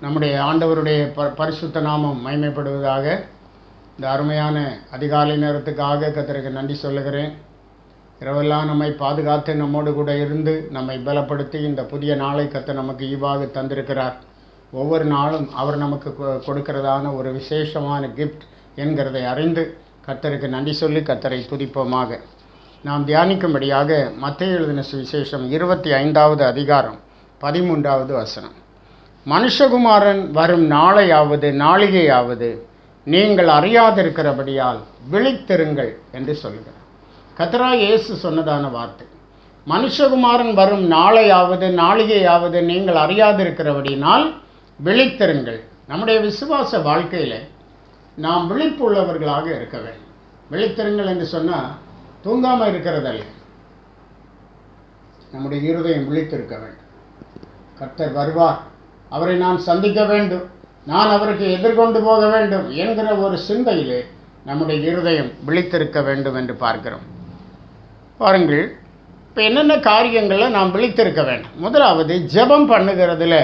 நம்முடைய ஆண்டவருடைய ப பரிசுத்த நாமம் மைமைப்படுவதாக இந்த அருமையான அதிகாலை நேரத்துக்காக கத்திரக்கு நன்றி சொல்லுகிறேன். இரவெல்லாம் நம்மை பாதுகாத்து நம்மோடு கூட இருந்து நம்மை பலப்படுத்தி இந்த புதிய நாளை கத்த நமக்கு ஈவாக தந்திருக்கிறார். ஒவ்வொரு நாளும் அவர் நமக்கு கொ- கொடுக்கிறதான ஒரு விசேஷமான கிஃப்ட் என்கிறதை அறிந்து கத்தருக்கு நன்றி சொல்லி கத்தரை துதிப்போமாக. நாம் தியானிக்கும்படியாக மத்திய எழுதின சுவிசேஷம் இருபத்தி ஐந்தாவது அதிகாரம் பதிமூன்றாவது வசனம். மனுஷகுமாரன் வரும் நாளையாவது நாளிகையாவது நீங்கள் அறியாதிருக்கிறபடியால் விழித்திருங்கள் என்று சொல்கிறார். கத்ரா இயேசு சொன்னதான வார்த்தை. மனுஷகுமாரன் வரும் நாளையாவது நாளிகையாவது நீங்கள் அறியாதிருக்கிறபடினால் விழித்திருங்கள். நம்முடைய விசுவாச வாழ்க்கையில் நாம் விழிப்புள்ளவர்களாக இருக்க வேண்டும். விழித்திருங்கள் என்று சொன்னால் தூங்காமல் இருக்கிறதல்ல. நம்முடைய இருதயம் விழித்திருக்க வேண்டும். கர்த்தர் வருவார். அவரை நான் சந்திக்க வேண்டும். நான் அவருக்கு எதிர்கொண்டு போக வேண்டும் என்கிற ஒரு சிந்தையிலே நம்முடைய இருதயம் விழித்திருக்க வேண்டும் என்று பார்க்கிறோம். பாருங்கள் இப்போ என்னென்ன காரியங்களில் நாம் விழித்திருக்க வேண்டும்? முதலாவது ஜெபம் பண்ணுகிறதுல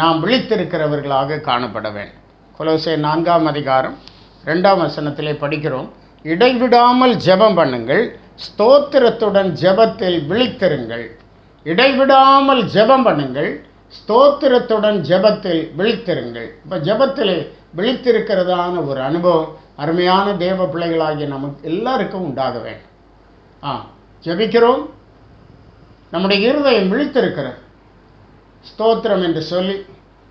நாம் விழித்திருக்கிறவர்களாக காணப்பட வேண்டும். குலோசை நான்காம் அதிகாரம் ரெண்டாம் வசனத்திலே படிக்கிறோம் இடைவிடாமல் ஜெபம் பண்ணுங்கள் ஸ்தோத்திரத்துடன் ஜெபத்தில் விழித்திருங்கள். இடைவிடாமல் ஜெபம் பண்ணுங்கள் ஸ்தோத்திரத்துடன் ஜெபத்தில் விழித்திருங்கள். இப்போ ஜெபத்தில் விழித்திருக்கிறதான ஒரு அனுபவம் அருமையான தேவ பிள்ளைகளாகிய நமக்கு எல்லாருக்கும் உண்டாக வேண்டும். ஆ ஜெபிக்கிறோம். நம்முடைய இருதயம் விழித்திருக்கிறது. ஸ்தோத்திரம் என்று சொல்லி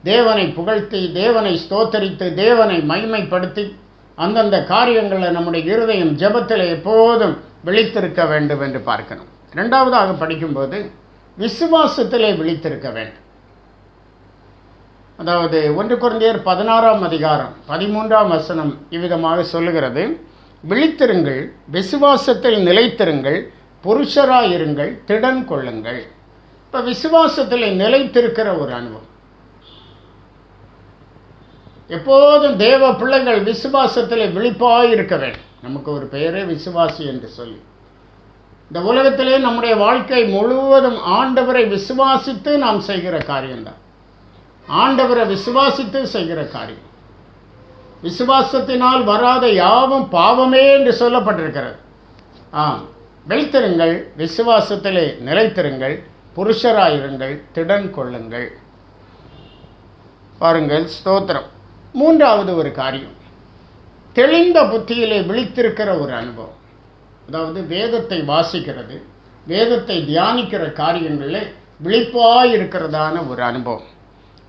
தேவனை புகழ்த்தி தேவனை ஸ்தோத்தரித்து தேவனை மைமைப்படுத்தி அந்தந்த காரியங்களில் நம்முடைய இருதயம் ஜெபத்தில் எப்போதும் விழித்திருக்க வேண்டும் என்று பார்க்கணும். ரெண்டாவதாக படிக்கும்போது விசுவாசத்திலே விழித்திருக்க வேண்டும். அதாவது ஒன்று குழந்தையர் பதினாறாம் அதிகாரம் பதிமூன்றாம் வசனம் இவ்விதமாக சொல்லுகிறது. விழித்திருங்கள் விசுவாசத்தில் நிலைத்திருங்கள் புருஷராயிருங்கள் திடன் கொள்ளுங்கள். இப்போ விசுவாசத்தில் நிலைத்திருக்கிற ஒரு அனுபவம். எப்போதும் தேவ பிள்ளைகள் விசுவாசத்தில் விழிப்பாயிருக்க வேண்டும். நமக்கு ஒரு பெயரே விசுவாசி என்று சொல்லி. இந்த உலகத்திலே நம்முடைய வாழ்க்கை முழுவதும் ஆண்டவரை விசுவாசித்து நாம் செய்கிற காரியம்தான். ஆண்டவரை விசுவாசித்து செய்கிற காரியம். விசுவாசத்தினால் வராத யாவும் பாவமே என்று சொல்லப்பட்டிருக்கிறது. ஆம் வெளித்திருங்கள் விசுவாசத்திலே நிலைத்திருங்கள் புருஷராயிருங்கள் திடன் கொள்ளுங்கள். பாருங்கள் ஸ்தோத்திரம். மூன்றாவது ஒரு காரியம். தெளிந்த புத்தியிலே விழித்திருக்கிற ஒரு அனுபவம். அதாவது வேதத்தை வாசிக்கிறது வேதத்தை தியானிக்கிற காரியங்களில் விழிப்பாயிருக்கிறதான ஒரு அனுபவம்.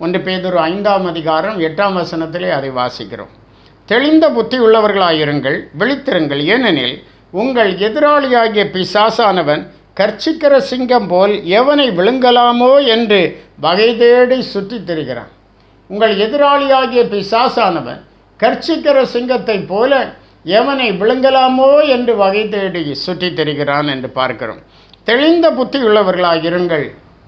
ஒன்று பேதொரு ஐந்தாம் அதிகாரம் எட்டாம் வசனத்திலே அதை வாசிக்கிறோம். தெளிந்த புத்தி உள்ளவர்களாயிருங்கள் விழித்திருங்கள். ஏனெனில் உங்கள் எதிராளியாகிய பிசாசானவன் கர்ச்சிக்கிற சிங்கம் போல் எவனை விழுங்கலாமோ என்று வகை தேடி சுற்றி திரிகிறான். உங்கள் எதிராளியாகிய பிசாசானவன் கர்ச்சிக்கிற சிங்கத்தைப் போல எவனை விழுங்கலாமோ என்று வகை தேடி சுற்றி திரிகிறான் என்று பார்க்கிறோம். தெளிந்த புத்தி உள்ளவர்களாயிருங்கள்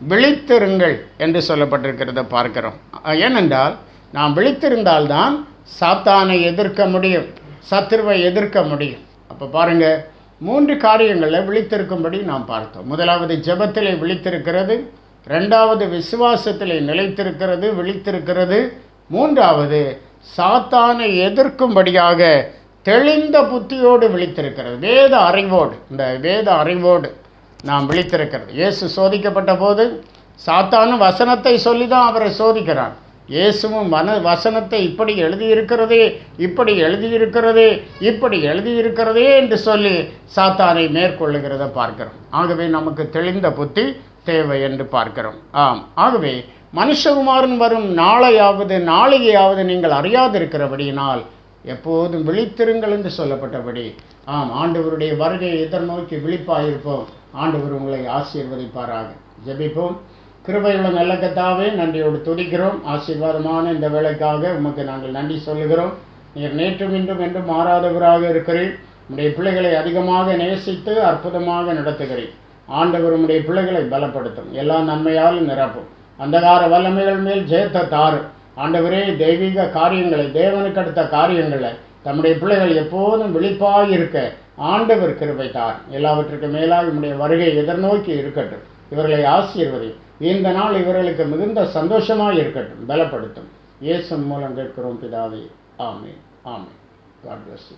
விழித்திருங்கள் என்று சொல்லப்பட்டிருக்கிறத பார்க்கிறோம். ஏனென்றால் நாம் விழித்திருந்தால்தான் சாத்தானை எதிர்க்க முடியும் சத்துருவை எதிர்க்க முடியும். அப்போ பாருங்கள் மூன்று காரியங்களில் விழித்திருக்கும்படி நாம் பார்த்தோம். முதலாவது ஜபத்திலே விழித்திருக்கிறது ரெண்டாவது விசுவாசத்திலே நிலைத்திருக்கிறது விழித்திருக்கிறது. மூன்றாவது சாத்தானை எதிர்க்கும்படியாக தெளிந்த புத்தியோடு விழித்திருக்கிறது. வேத அறிவோடு இந்த வேத அறிவோடு. நாம் விழித்திருக்கிறது. இயேசு சோதிக்கப்பட்ட போது சாத்தானும் வசனத்தை சொல்லி தான் அவரை சோதிக்கிறான். இயேசுவும் மன வசனத்தை இப்படி எழுதியிருக்கிறதே இப்படி எழுதியிருக்கிறதே இப்படி எழுதியிருக்கிறதே என்று சொல்லி சாத்தானை மேற்கொள்ளுகிறத பார்க்கிறோம். ஆகவே நமக்கு தெளிந்த புத்தி தேவை என்று பார்க்கிறோம். ஆம். ஆகவே மனுஷகுமாரன் வரும் நாளையாவது நாளையாவது நீங்கள் அறியாதிருக்கிறபடியினால் எப்போதும் விழித்திருங்கள் என்று சொல்லப்பட்டபடி ஆம் ஆண்டவருடைய வருகையை எதிர்நோக்கி விழிப்பாயிருப்போம். ஆண்டவர் உங்களை ஆசீர்வதிப்பாராக. ஜெபிப்போம். கிருபையுள்ள நல்ல கத்தாவே நன்றியோடு துடிக்கிறோம் ஆசீர்வாதமான இந்த வேலைக்காக உமக்கு நாங்கள் நன்றி சொல்லுகிறோம். நீர் நேற்றும் இன்றும் என்றும் மாறாதவராக இருக்கிறீர். உடைய பிள்ளைகளை அதிகமாக நேசித்து அற்புதமாக நடத்துகிறீர். ஆண்டவர் உடைய பிள்ளைகளை பலப்படுத்தும். எல்லா நன்மையாலும் நிரப்பும். அந்தகார வல்லமைகள் மேல் ஜெயத்த தாரும். ஆண்டவரே தெய்வீக காரியங்களை தேவனுக்கு அடுத்த காரியங்களை தம்முடைய பிள்ளைகள் எப்போதும் விழிப்பாக இருக்க ஆண்டவர் கிருபை தார். எல்லாவற்றுக்கு மேலாக உம்முடைய வருகை எதிர்நோக்கி இருக்கட்டும். இவர்களை ஆசீர்வதி இந்த நாள் இவர்களுக்கு மிகுந்த சந்தோஷமாக இருக்கட்டும். பலப்படுத்தும். இயேசு மூலம் கேட்கிறோம் பிதாவே. ஆமே ஆமே காட் பிளஸ்